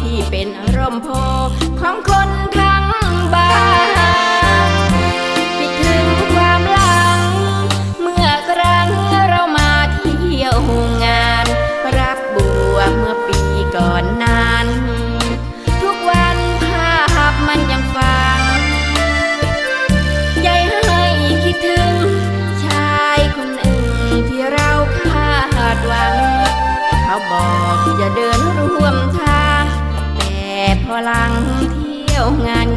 ที่เป็นร่มโพของคนทั้งบ้านคิดถึงความหลัง เมื่อครั้งเรามาเที่ยวงาน รับบัวเมื่อปีก่อนนาน ลังเที่ยวงาน